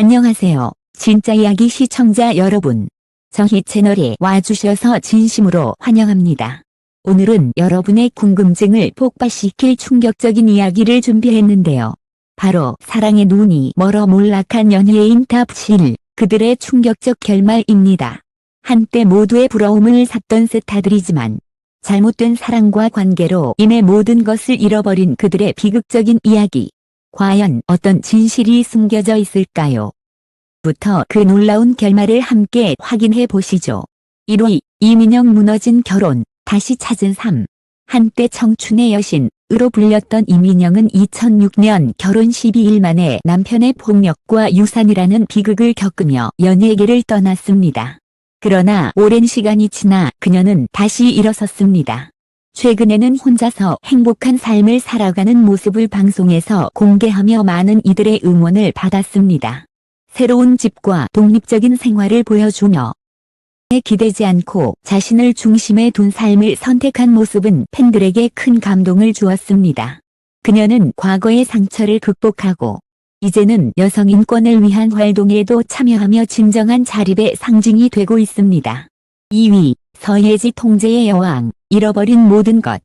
안녕하세요. 진짜 이야기 시청자 여러분. 저희 채널에 와주셔서 진심으로 환영합니다. 오늘은 여러분의 궁금증을 폭발시킬 충격적인 이야기를 준비했는데요. 바로 사랑의 눈이 멀어 몰락한 연예인 탑7 그들의 충격적 결말입니다. 한때 모두의 부러움을 샀던 스타들이지만 잘못된 사랑과 관계로 인해 모든 것을 잃어버린 그들의 비극적인 이야기. 과연 어떤 진실이 숨겨져 있을까요? 부터 그 놀라운 결말을 함께 확인해 보시죠. 1위, 이민영 무너진 결혼, 다시 찾은 삶. 한때 청춘의 여신으로 불렸던 이민영은 2006년 결혼 12일 만에 남편의 폭력과 유산이라는 비극을 겪으며 연예계를 떠났습니다. 그러나 오랜 시간이 지나 그녀는 다시 일어섰습니다. 최근에는 혼자서 행복한 삶을 살아가는 모습을 방송에서 공개하며 많은 이들의 응원을 받았습니다. 새로운 집과 독립적인 생활을 보여주며 에 기대지 않고 자신을 중심에 둔 삶을 선택한 모습은 팬들에게 큰 감동을 주었습니다. 그녀는 과거의 상처를 극복하고 이제는 여성 인권을 위한 활동에도 참여하며 진정한 자립의 상징이 되고 있습니다. 2위, 서예지 통제의 여왕, 잃어버린 모든 것.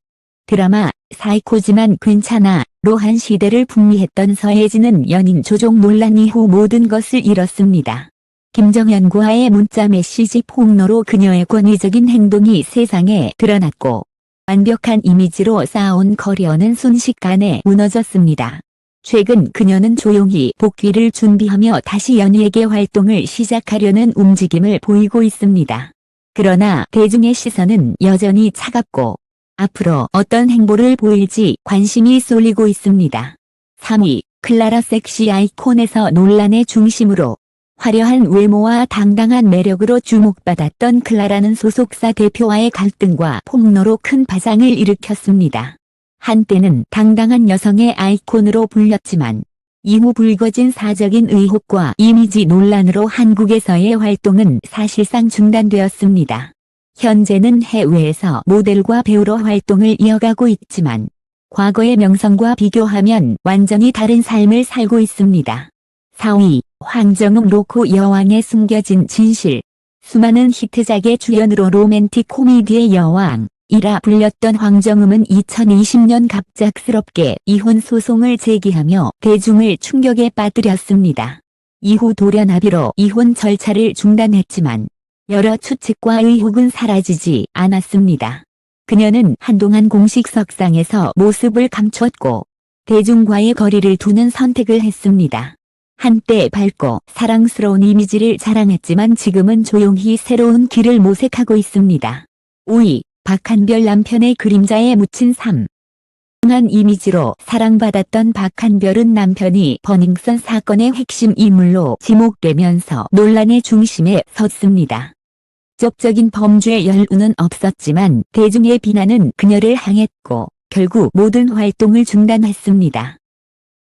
드라마, 사이코지만 괜찮아, 로한 시대를 풍미했던 서예지는 연인 조종 논란 이후 모든 것을 잃었습니다. 김정현과의 문자 메시지 폭로로 그녀의 권위적인 행동이 세상에 드러났고 완벽한 이미지로 쌓아온 커리어는 순식간에 무너졌습니다. 최근 그녀는 조용히 복귀를 준비하며 다시 연예계 활동을 시작하려는 움직임을 보이고 있습니다. 그러나 대중의 시선은 여전히 차갑고 앞으로 어떤 행보를 보일지 관심이 쏠리고 있습니다. 3위, 클라라 섹시 아이콘에서 논란의 중심으로 화려한 외모와 당당한 매력으로 주목받았던 클라라는 소속사 대표와의 갈등과 폭로로 큰 파장을 일으켰습니다. 한때는 당당한 여성의 아이콘으로 불렸지만 이후 불거진 사적인 의혹과 이미지 논란으로 한국에서의 활동은 사실상 중단되었습니다. 현재는 해외에서 모델과 배우로 활동을 이어가고 있지만 과거의 명성과 비교하면 완전히 다른 삶을 살고 있습니다. 4위, 황정음 로코 여왕의 숨겨진 진실. 수많은 히트작의 주연으로 로맨틱 코미디의 여왕, 이라 불렸던 황정음은 2020년 갑작스럽게 이혼 소송을 제기하며 대중을 충격에 빠뜨렸습니다. 이후 돌연 합의로 이혼 절차를 중단했지만 여러 추측과 의혹은 사라지지 않았습니다. 그녀는 한동안 공식 석상에서 모습을 감췄고 대중과의 거리를 두는 선택을 했습니다. 한때 밝고 사랑스러운 이미지를 자랑했지만 지금은 조용히 새로운 길을 모색하고 있습니다. 5위, 박한별 남편의 그림자에 묻힌 삶. 한 이미지로 사랑받았던 박한별은 남편이 버닝썬 사건의 핵심 인물로 지목되면서 논란의 중심에 섰습니다. 직접적인 범죄 열우는 없었지만 대중의 비난은 그녀를 향했고 결국 모든 활동을 중단했습니다.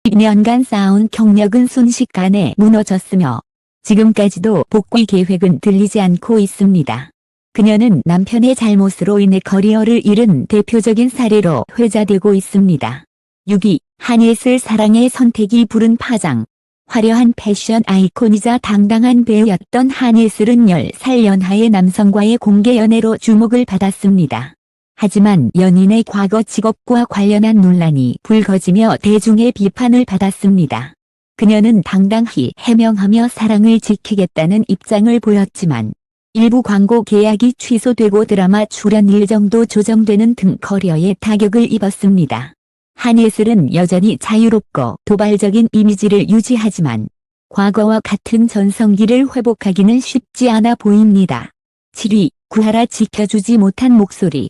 2년간 쌓아온 경력은 순식간에 무너졌으며 지금까지도 복귀 계획은 들리지 않고 있습니다. 그녀는 남편의 잘못으로 인해 커리어를 잃은 대표적인 사례로 회자되고 있습니다. 6위, 한예슬 사랑의 선택이 부른 파장. 화려한 패션 아이콘이자 당당한 배우였던 한예슬은 10살 연하의 남성과의 공개 연애로 주목을 받았습니다. 하지만 연인의 과거 직업과 관련한 논란이 불거지며 대중의 비판을 받았습니다. 그녀는 당당히 해명하며 사랑을 지키겠다는 입장을 보였지만 일부 광고 계약이 취소되고 드라마 출연 일정도 조정되는 등 커리어에 타격을 입었습니다. 한예슬은 여전히 자유롭고 도발적인 이미지를 유지하지만 과거와 같은 전성기를 회복하기는 쉽지 않아 보입니다. 7위, 구하라 지켜주지 못한 목소리.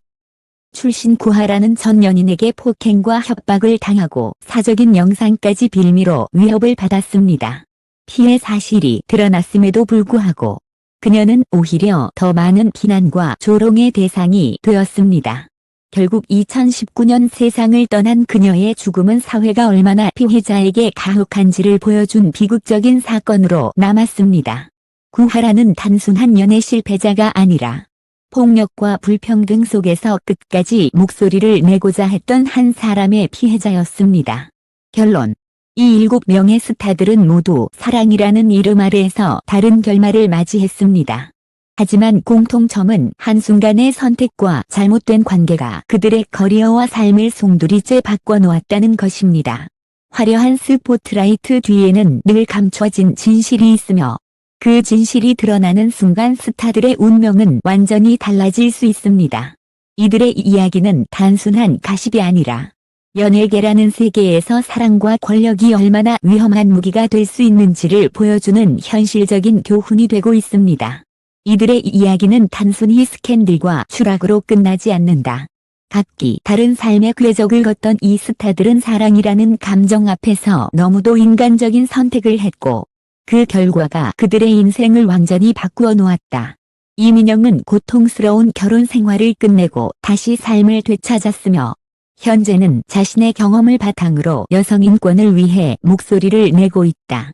출신 구하라는 전 연인에게 폭행과 협박을 당하고 사적인 영상까지 빌미로 위협을 받았습니다. 피해 사실이 드러났음에도 불구하고 그녀는 오히려 더 많은 비난과 조롱의 대상이 되었습니다. 결국 2019년 세상을 떠난 그녀의 죽음은 사회가 얼마나 피해자에게 가혹한지를 보여준 비극적인 사건으로 남았습니다. 구하라는 단순한 연애 실패자가 아니라 폭력과 불평등 속에서 끝까지 목소리를 내고자 했던 한 사람의 피해자였습니다. 결론 이 일곱 명의 스타들은 모두 사랑이라는 이름 아래에서 다른 결말을 맞이했습니다. 하지만 공통점은 한순간의 선택과 잘못된 관계가 그들의 커리어와 삶을 송두리째 바꿔놓았다는 것입니다. 화려한 스포트라이트 뒤에는 늘 감춰진 진실이 있으며 그 진실이 드러나는 순간 스타들의 운명은 완전히 달라질 수 있습니다. 이들의 이야기는 단순한 가십이 아니라 연예계라는 세계에서 사랑과 권력이 얼마나 위험한 무기가 될 수 있는지를 보여주는 현실적인 교훈이 되고 있습니다. 이들의 이야기는 단순히 스캔들과 추락으로 끝나지 않는다. 각기 다른 삶의 궤적을 걷던 이 스타들은 사랑이라는 감정 앞에서 너무도 인간적인 선택을 했고 그 결과가 그들의 인생을 완전히 바꾸어 놓았다. 이민영은 고통스러운 결혼 생활을 끝내고 다시 삶을 되찾았으며 현재는 자신의 경험을 바탕으로 여성 인권을 위해 목소리를 내고 있다.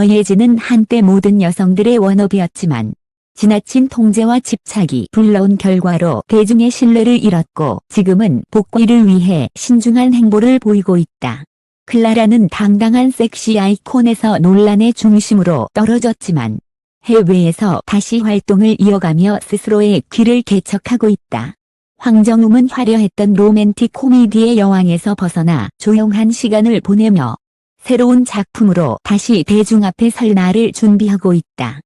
예지는 한때 모든 여성들의 원업이었지만 지나친 통제와 집착이 불러온 결과로 대중의 신뢰를 잃었고 지금은 복귀를 위해 신중한 행보를 보이고 있다. 클라라는 당당한 섹시 아이콘에서 논란의 중심으로 떨어졌지만 해외에서 다시 활동을 이어가며 스스로의 길을 개척하고 있다. 황정음은 화려했던 로맨틱 코미디의 여왕에서 벗어나 조용한 시간을 보내며 새로운 작품으로 다시 대중 앞에 설 날을 준비하고 있다.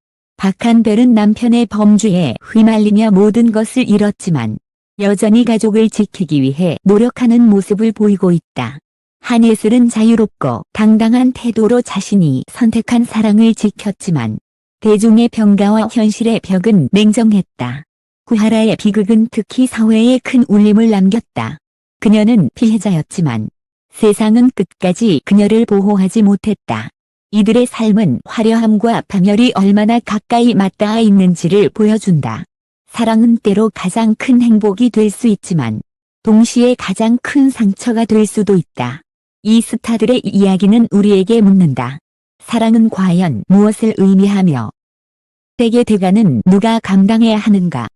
박한별은 남편의 범죄에 휘말리며 모든 것을 잃었지만 여전히 가족을 지키기 위해 노력하는 모습을 보이고 있다. 한예슬은 자유롭고 당당한 태도로 자신이 선택한 사랑을 지켰지만 대중의 평가와 현실의 벽은 냉정했다. 구하라의 비극은 특히 사회에 큰 울림을 남겼다. 그녀는 피해자였지만 세상은 끝까지 그녀를 보호하지 못했다. 이들의 삶은 화려함과 파멸이 얼마나 가까이 맞닿아 있는지를 보여준다. 사랑은 때로 가장 큰 행복이 될 수 있지만 동시에 가장 큰 상처가 될 수도 있다. 이 스타들의 이야기는 우리에게 묻는다. 사랑은 과연 무엇을 의미하며 때게 대가는 누가 감당해야 하는가?